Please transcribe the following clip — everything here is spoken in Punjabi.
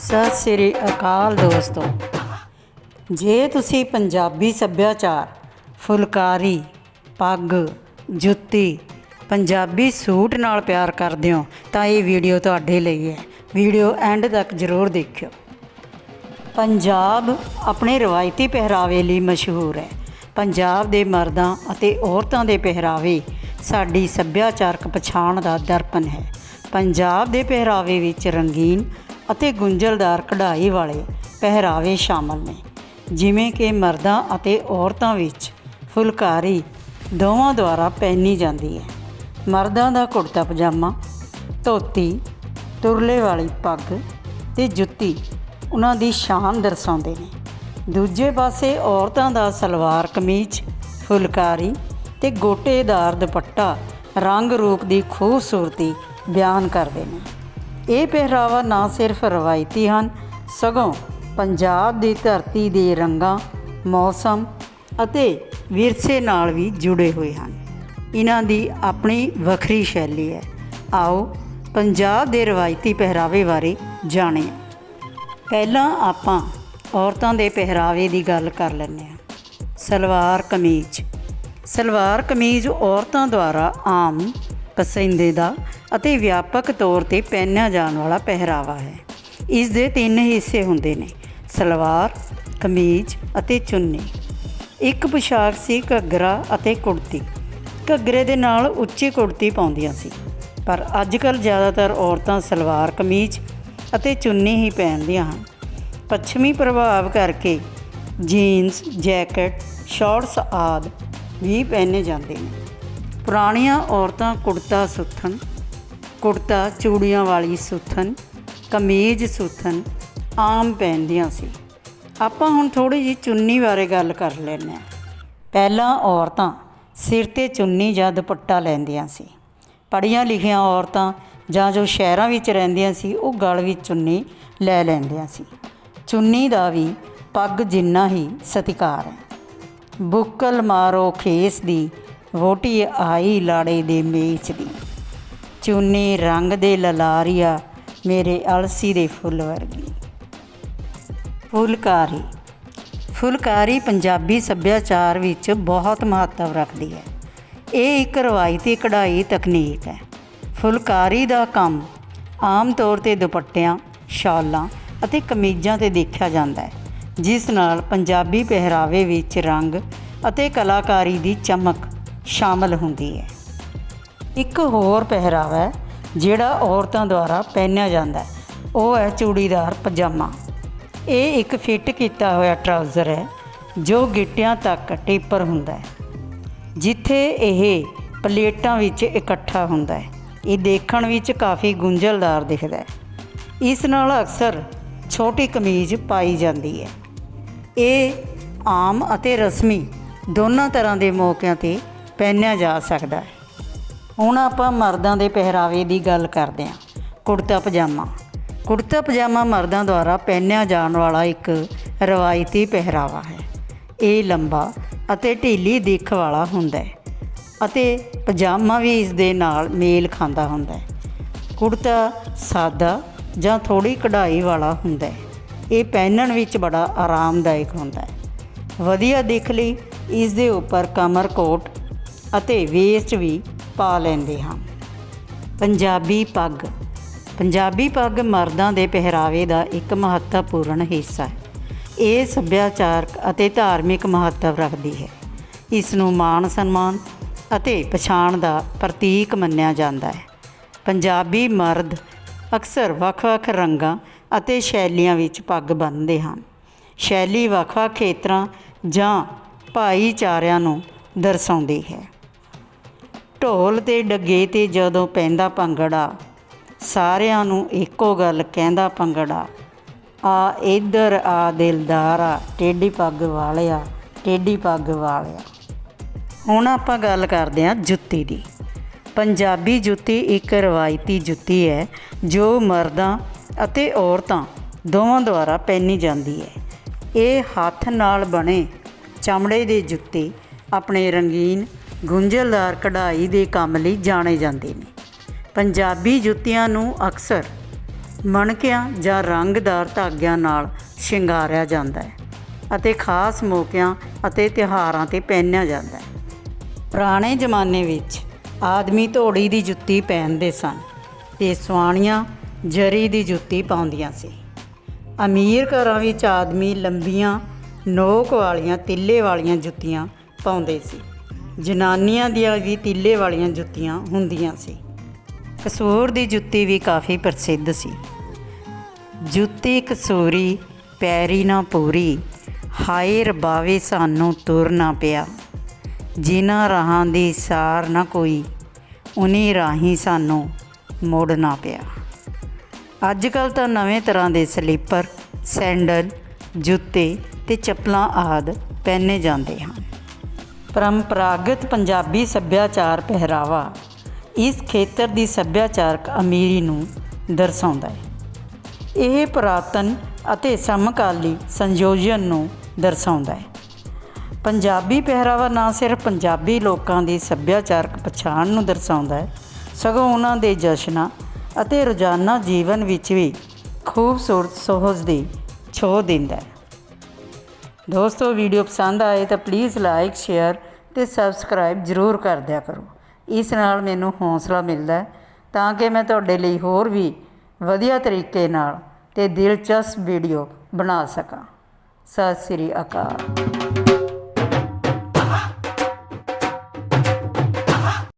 ਸਤਿ ਸ੍ਰੀ ਅਕਾਲ ਦੋਸਤੋ। ਜੇ ਤੁਸੀਂ ਪੰਜਾਬੀ ਸੱਭਿਆਚਾਰ, ਫੁਲਕਾਰੀ, ਪੱਗ, ਜੁੱਤੀ, ਪੰਜਾਬੀ ਸੂਟ ਨਾਲ ਪਿਆਰ ਕਰਦੇ ਹੋ, ਤਾਂ ਇਹ ਵੀਡੀਓ ਤੁਹਾਡੇ ਲਈ ਹੈ। ਵੀਡੀਓ ਐਂਡ ਤੱਕ ਜ਼ਰੂਰ ਦੇਖਿਓ। ਪੰਜਾਬ ਆਪਣੇ ਰਵਾਇਤੀ ਪਹਿਰਾਵੇ ਲਈ ਮਸ਼ਹੂਰ ਹੈ। ਪੰਜਾਬ ਦੇ ਮਰਦਾਂ ਅਤੇ ਔਰਤਾਂ ਦੇ ਪਹਿਰਾਵੇ ਸਾਡੀ ਸੱਭਿਆਚਾਰਕ ਪਛਾਣ ਦਾ ਦਰਪਣ ਹੈ। ਪੰਜਾਬ ਦੇ ਪਹਿਰਾਵੇ ਵਿੱਚ ਰੰਗੀਨ ਅਤੇ ਗੁੰਝਲਦਾਰ ਕਢਾਈ ਵਾਲੇ ਪਹਿਰਾਵੇ ਸ਼ਾਮਲ ਨੇ। ਜਿਵੇਂ ਕਿ ਮਰਦਾਂ ਅਤੇ ਔਰਤਾਂ ਵਿੱਚ ਫੁਲਕਾਰੀ ਦੋਵਾਂ ਦੁਆਰਾ ਪਹਿਨੀ ਜਾਂਦੀ ਹੈ। ਮਰਦਾਂ ਦਾ ਕੁੜਤਾ ਪਜਾਮਾ, ਧੋਤੀ, ਤੁਰਲੇ ਵਾਲੀ ਪੱਗ ਤੇ ਜੁੱਤੀ ਉਹਨਾਂ ਦੀ ਸ਼ਾਨ ਦਰਸਾਉਂਦੇ ਨੇ। ਦੂਜੇ ਪਾਸੇ ਔਰਤਾਂ ਦਾ ਸਲਵਾਰ ਕਮੀਜ਼, ਫੁਲਕਾਰੀ ਤੇ ਗੋਟੇਦਾਰ ਦੁਪੱਟਾ ਰੰਗ ਰੂਪ ਦੀ ਖੂਬਸੂਰਤੀ ਬਿਆਨ ਕਰਦੇ ਨੇ। ਇਹ ਪਹਿਰਾਵਾ ਨਾ ਸਿਰਫ ਰਵਾਇਤੀ ਹਨ, ਸਗੋਂ ਪੰਜਾਬ ਦੀ ਧਰਤੀ ਦੇ ਰੰਗਾਂ, ਮੌਸਮ ਅਤੇ ਵਿਰਸੇ ਨਾਲ ਵੀ ਜੁੜੇ ਹੋਏ ਹਨ। ਇਹਨਾਂ ਦੀ ਆਪਣੀ ਵੱਖਰੀ ਸ਼ੈਲੀ ਹੈ। ਆਓ ਪੰਜਾਬ ਦੇ ਰਵਾਇਤੀ ਪਹਿਰਾਵੇ ਬਾਰੇ ਜਾਣੀਏ। ਪਹਿਲਾਂ ਆਪਾਂ ਔਰਤਾਂ ਦੇ ਪਹਿਰਾਵੇ ਦੀ ਗੱਲ ਕਰ ਲੈਂਦੇ ਹਾਂ। ਸਲਵਾਰ ਕਮੀਜ਼। ਸਲਵਾਰ ਕਮੀਜ਼ ਔਰਤਾਂ ਦੁਆਰਾ ਆਮ ਪਸੰਦੀਦਾ ਅਤੇ ਵਿਆਪਕ ਤੌਰ ਤੇ ਪਹਿਨਿਆ ਜਾਣ ਵਾਲਾ ਪਹਿਰਾਵਾ ਹੈ। ਇਸ ਦੇ ਤਿੰਨ ਹਿੱਸੇ ਹੁੰਦੇ ਨੇ, ਸਲਵਾਰ, ਕਮੀਜ਼ ਅਤੇ ਚੁੰਨੀ। ਇੱਕ ਪੁਸ਼ਾਕ ਸੀ ਘੱਗਰਾ ਅਤੇ ਕੁੜਤੀ। ਘੱਗਰੇ ਦੇ ਨਾਲ ਉੱਚੀ ਕੁੜਤੀ ਪਾਉਂਦੀਆਂ ਸੀ। ਪਰ ਅੱਜ ਕੱਲ੍ਹ ਜ਼ਿਆਦਾਤਰ ਔਰਤਾਂ ਸਲਵਾਰ, ਕਮੀਜ਼ ਅਤੇ ਚੁੰਨੀ ਹੀ ਪਹਿਨਦੀਆਂ ਹਨ। ਪੱਛਮੀ ਪ੍ਰਭਾਵ ਕਰਕੇ ਜੀਨਸ, ਜੈਕਟ, ਸ਼ਾਰਟਸ ਆਦਿ ਵੀ ਪਹਿਨੇ ਜਾਂਦੇ ਨੇ। ਪੁਰਾਣੀਆਂ ਔਰਤਾਂ ਕੁੜਤਾ ਸੁੱਥਣ, ਕੁੜਤਾ ਚੂੜੀਆਂ ਵਾਲੀ ਸੁੱਥਣ, ਕਮੀਜ਼ ਸੁੱਥਣ, ਆਮ ਪਹਿਨਦੀਆਂ ਸੀ। ਆਪਾਂ ਹੁਣ ਥੋੜੀ ਜੀ ਚੁੰਨੀ ਬਾਰੇ ਗੱਲ ਕਰ ਲੈਂਦੇ ਹਾਂ। ਪਹਿਲਾਂ ਔਰਤਾਂ ਸਿਰ ਤੇ ਚੁੰਨੀ ਜਾਂ ਦੁਪੱਟਾ ਲੈਂਦੀਆਂ ਸੀ। ਪੜ੍ਹੀਆਂ ਲਿਖੀਆਂ ਔਰਤਾਂ ਜਾਂ ਜੋ ਸ਼ਹਿਰਾਂ ਵਿੱਚ ਰਹਿੰਦੀਆਂ ਸੀ, ਉਹ ਗਲ ਵਿੱਚ ਚੁੰਨੀ ਲੈ ਲੈਂਦੀਆਂ ਸੀ। ਚੁੰਨੀ ਦਾ ਵੀ ਪੱਗ ਜਿੰਨਾ ਹੀ ਸਤਿਕਾਰ ਹੈ। ਬੁੱਕਲ ਮਾਰੋ ਖੇਸ ਦੀ ਵੋਟੀ ਆਈ ਲਾੜੇ ਦੇ ਮੇਚ ਦੀ। ਚੂਨੇ ਰੰਗ ਦੇ ਲਲਾਰੀਆ ਮੇਰੇ ਅਲਸੀ ਦੇ ਫੁੱਲ ਵਰਗੀ। ਫੁਲਕਾਰੀ। ਫੁਲਕਾਰੀ ਪੰਜਾਬੀ ਸੱਭਿਆਚਾਰ ਵਿੱਚ ਬਹੁਤ ਮਹੱਤਵ ਰੱਖਦੀ ਹੈ। ਇਹ ਇੱਕ ਰਵਾਇਤੀ ਕਢਾਈ ਤਕਨੀਕ ਹੈ। ਫੁਲਕਾਰੀ ਦਾ ਕੰਮ ਆਮ ਤੌਰ ਤੇ ਦੁਪੱਟਿਆਂ, ਸ਼ਾਲਾਂ ਅਤੇ ਕਮੀਜ਼ਾਂ ਤੇ ਦੇਖਿਆ ਜਾਂਦਾ ਹੈ, ਜਿਸ ਨਾਲ ਪੰਜਾਬੀ ਪਹਿਰਾਵੇ ਵਿੱਚ ਰੰਗ ਅਤੇ ਕਲਾਕਾਰੀ ਦੀ ਚਮਕ ਸ਼ਾਮਲ ਹੁੰਦੀ ਹੈ। ਇੱਕ ਹੋਰ ਪਹਿਰਾਵਾ ਹੈ, ਜਿਹੜਾ ਔਰਤਾਂ ਦੁਆਰਾ ਪਹਿਨਿਆ ਜਾਂਦਾ ਹੈ। ਉਹ ਹੈ ਚੂੜੀਦਾਰ ਪਜਾਮਾ। ਇਹ ਇੱਕ ਫਿੱਟ ਕੀਤਾ ਹੋਇਆ ਟਰਾਊਜ਼ਰ ਹੈ, ਜੋ ਗਿੱਟਿਆਂ ਤੱਕ ਟੇਪਰ ਹੁੰਦਾ ਹੈ, ਜਿੱਥੇ ਇਹ ਪਲੇਟਾਂ ਵਿੱਚ ਇਕੱਠਾ ਹੁੰਦਾ ਹੈ। ਇਹ ਦੇਖਣ ਵਿੱਚ ਕਾਫੀ ਗੁੰਝਲਦਾਰ ਦਿਖਦਾ ਹੈ। ਇਸ ਨਾਲ ਅਕਸਰ ਛੋਟੀ ਕਮੀਜ਼ ਪਾਈ ਜਾਂਦੀ ਹੈ। ਇਹ ਆਮ ਅਤੇ ਰਸਮੀ ਦੋਨਾਂ ਤਰ੍ਹਾਂ ਦੇ ਮੌਕਿਆਂ ਤੇ ਪਹਿਨਿਆ ਜਾ ਸਕਦਾ ਹੈ। ਹੁਣ ਆਪਾਂ ਮਰਦਾਂ ਦੇ ਪਹਿਰਾਵੇ ਦੀ ਗੱਲ ਕਰਦੇ ਹਾਂ। ਕੁੜਤਾ ਪਜਾਮਾ। ਕੁੜਤਾ ਪਜਾਮਾ ਮਰਦਾਂ ਦੁਆਰਾ ਪਹਿਨਿਆ ਜਾਣ ਵਾਲਾ ਇੱਕ ਰਵਾਇਤੀ ਪਹਿਰਾਵਾ ਹੈ। ਇਹ ਲੰਬਾ ਅਤੇ ਢੀਲੀ ਦਿੱਖ ਵਾਲਾ ਹੁੰਦਾ ਹੈ ਅਤੇ ਪਜਾਮਾ ਵੀ ਇਸ ਦੇ ਨਾਲ ਮੇਲ ਖਾਂਦਾ ਹੁੰਦਾ ਹੈ। ਕੁੜਤਾ ਸਾਦਾ ਜਾਂ ਥੋੜੀ ਕਢਾਈ ਵਾਲਾ ਹੁੰਦਾ ਹੈ। ਇਹ ਪਹਿਨਣ ਵਿੱਚ ਬੜਾ ਆਰਾਮਦਾਇਕ ਹੁੰਦਾ ਹੈ। ਵਧੀਆ ਦਿੱਖ ਲਈ ਇਸ ਦੇ ਉੱਪਰ ਕਮਰ ਕੋਟ ਅਤੇ ਵੇਸਟ ਵੀ ਪਾ ਲੈਂਦੇ ਹਾਂ। ਪੰਜਾਬੀ ਪੱਗ। ਪੰਜਾਬੀ ਪੱਗ ਮਰਦਾਂ ਦੇ ਪਹਿਰਾਵੇ ਦਾ ਇੱਕ ਮਹੱਤਵਪੂਰਨ ਹਿੱਸਾ ਹੈ। ਇਹ ਸੱਭਿਆਚਾਰਕ ਅਤੇ ਧਾਰਮਿਕ ਮਹੱਤਵ ਰੱਖਦੀ ਹੈ। ਇਸ ਨੂੰ ਮਾਣ ਸਨਮਾਨ ਅਤੇ ਪਛਾਣ ਦਾ ਪ੍ਰਤੀਕ ਮੰਨਿਆ ਜਾਂਦਾ ਹੈ। ਪੰਜਾਬੀ ਮਰਦ ਅਕਸਰ ਵੱਖ-ਵੱਖ ਰੰਗਾਂ ਅਤੇ ਸ਼ੈਲੀਆਂ ਵਿੱਚ ਪੱਗ ਬੰਨ੍ਹਦੇ ਹਨ। ਸ਼ੈਲੀ ਵੱਖ-ਵੱਖ ਖੇਤਰਾਂ ਜਾਂ ਭਾਈਚਾਰਿਆਂ ਨੂੰ ਦਰਸਾਉਂਦੀ ਹੈ। ਢੋਲ ਤੇ ਡੱਗੇ ਤੇ ਜਦੋਂ ਪੈਂਦਾ ਭੰਗੜਾ, ਸਾਰਿਆਂ ਨੂੰ ਇੱਕੋ ਗੱਲ ਕਹਿੰਦਾ ਭੰਗੜਾ, ਆ ਇੱਧਰ ਆ ਦਿਲਦਾਰਾ, ਟੇਢੀ ਪੱਗ ਵਾਲਿਆ, ਟੇਢੀ ਪੱਗ ਵਾਲਿਆ। ਹੁਣ ਆਪਾਂ ਗੱਲ ਕਰਦੇ ਹਾਂ ਜੁੱਤੀ ਦੀ। ਪੰਜਾਬੀ ਜੁੱਤੀ ਇੱਕ ਰਵਾਇਤੀ ਜੁੱਤੀ ਹੈ, ਜੋ ਮਰਦਾਂ ਅਤੇ ਔਰਤਾਂ ਦੋਵਾਂ ਦੁਆਰਾ ਪਹਿਨੀ ਜਾਂਦੀ ਹੈ। ਇਹ ਹੱਥ ਨਾਲ ਬਣੇ ਚਮੜੇ ਦੇ ਜੁੱਤੇ, ਆਪਣੇ ਰੰਗੀਨ ਗੁੰਝਲਦਾਰ ਕਢਾਈ ਦੇ ਕੰਮ ਲਈ ਜਾਣੇ ਜਾਂਦੇ ਨੇ। ਪੰਜਾਬੀ ਜੁੱਤੀਆਂ ਨੂੰ ਅਕਸਰ ਮਣਕਿਆਂ ਜਾਂ ਰੰਗਦਾਰ ਧਾਗਿਆਂ ਨਾਲ ਸ਼ਿੰਗਾਰਿਆ ਜਾਂਦਾ ਹੈ ਅਤੇ ਖਾਸ ਮੌਕਿਆਂ ਅਤੇ ਤਿਉਹਾਰਾਂ ਤੇ ਪਹਿਨਿਆ ਜਾਂਦਾ ਹੈ। ਪੁਰਾਣੇ ਜ਼ਮਾਨੇ ਵਿੱਚ ਆਦਮੀ ਧੋੜੀ ਦੀ ਜੁੱਤੀ ਪਹਿਨਦੇ ਸਨ ਤੇ ਸਵਾਣੀਆਂ ਜਰੀ ਦੀ ਜੁੱਤੀ ਪਾਉਂਦੀਆਂ ਸੀ। ਅਮੀਰ ਘਰਾਂ ਵਿੱਚ ਆਦਮੀ ਲੰਬੀਆਂ, ਨੋਕ ਵਾਲੀਆਂ, ਤਿੱਲੇ ਵਾਲੀਆਂ ਜੁੱਤੀਆਂ ਪਾਉਂਦੇ ਸੀ। ਜਨਾਨੀਆਂ ਦੀਆਂ ਵੀ ਤੀਲੇ ਵਾਲੀਆਂ ਜੁੱਤੀਆਂ ਹੁੰਦੀਆਂ ਸੀ। ਕਸੂਰ ਦੀ ਜੁੱਤੀ ਵੀ ਕਾਫੀ ਪ੍ਰਸਿੱਧ ਸੀ। ਜੁੱਤੀ ਕਸੂਰੀ, ਪੈਰੀ ਨਾ ਪੂਰੀ, ਹਾਏ ਰਬਾਵੇ ਸਾਨੂੰ ਤੁਰਨਾ ਪਿਆ। ਜਿਨ੍ਹਾਂ ਰਾਹਾਂ ਦੀ ਸਾਰ ਨਾ ਕੋਈ, ਉਨੀ ਰਾਹੀਂ ਸਾਨੂੰ ਮੁੜ ਨਾ ਪਿਆ। ਅੱਜ ਕੱਲ ਤਾਂ ਨਵੇਂ ਤਰ੍ਹਾਂ ਦੇ ਸਲੀਪਰ, ਸੈਂਡਲ, ਜੁੱਤੇ ਤੇ ਚੱਪਲਾਂ ਆਦ ਪਹਿਨੇ ਜਾਂਦੇ ਹਨ। ਪਰੰਪਰਾਗਤ ਪੰਜਾਬੀ ਸੱਭਿਆਚਾਰ ਪਹਿਰਾਵਾ ਇਸ ਖੇਤਰ ਦੀ ਸੱਭਿਆਚਾਰਕ ਅਮੀਰੀ ਨੂੰ ਦਰਸਾਉਂਦਾ ਹੈ। ਇਹ ਪੁਰਾਤਨ ਅਤੇ ਸਮਕਾਲੀ ਸੰਯੋਜਨ ਨੂੰ ਦਰਸਾਉਂਦਾ ਹੈ। ਪੰਜਾਬੀ ਪਹਿਰਾਵਾ ਨਾ ਸਿਰਫ ਪੰਜਾਬੀ ਲੋਕਾਂ ਦੀ ਸੱਭਿਆਚਾਰਕ ਪਛਾਣ ਨੂੰ ਦਰਸਾਉਂਦਾ ਹੈ, ਸਗੋਂ ਉਹਨਾਂ ਦੇ ਜਸ਼ਨਾਂ ਅਤੇ ਰੋਜ਼ਾਨਾ ਜੀਵਨ ਵਿੱਚ ਵੀ ਖੂਬਸੂਰਤ ਸੋਹਜ ਦੀ ਛੋਹ ਦਿੰਦਾ ਹੈ। ਦੋਸਤੋ ਵੀਡੀਓ ਪਸੰਦ ਆਏ ਤਾਂ ਪਲੀਜ਼ ਲਾਈਕ ਸ਼ੇਅਰ ਤੇ ਸਬਸਕ੍ਰਾਈਬ ਜ਼ਰੂਰ ਕਰ ਦਿਆ ਕਰੋ। ਇਸ ਨਾਲ ਮੈਨੂੰ ਹੌਸਲਾ ਮਿਲਦਾ ਤਾਂ ਕਿ ਮੈਂ ਤੁਹਾਡੇ ਲਈ ਹੋਰ ਵੀ ਵਧੀਆ ਤਰੀਕੇ ਨਾਲ ਤੇ ਦਿਲਚਸਪ ਵੀਡੀਓ ਬਣਾ ਸਕਾਂ। ਸਤਿ ਸ੍ਰੀ ਅਕਾਲ।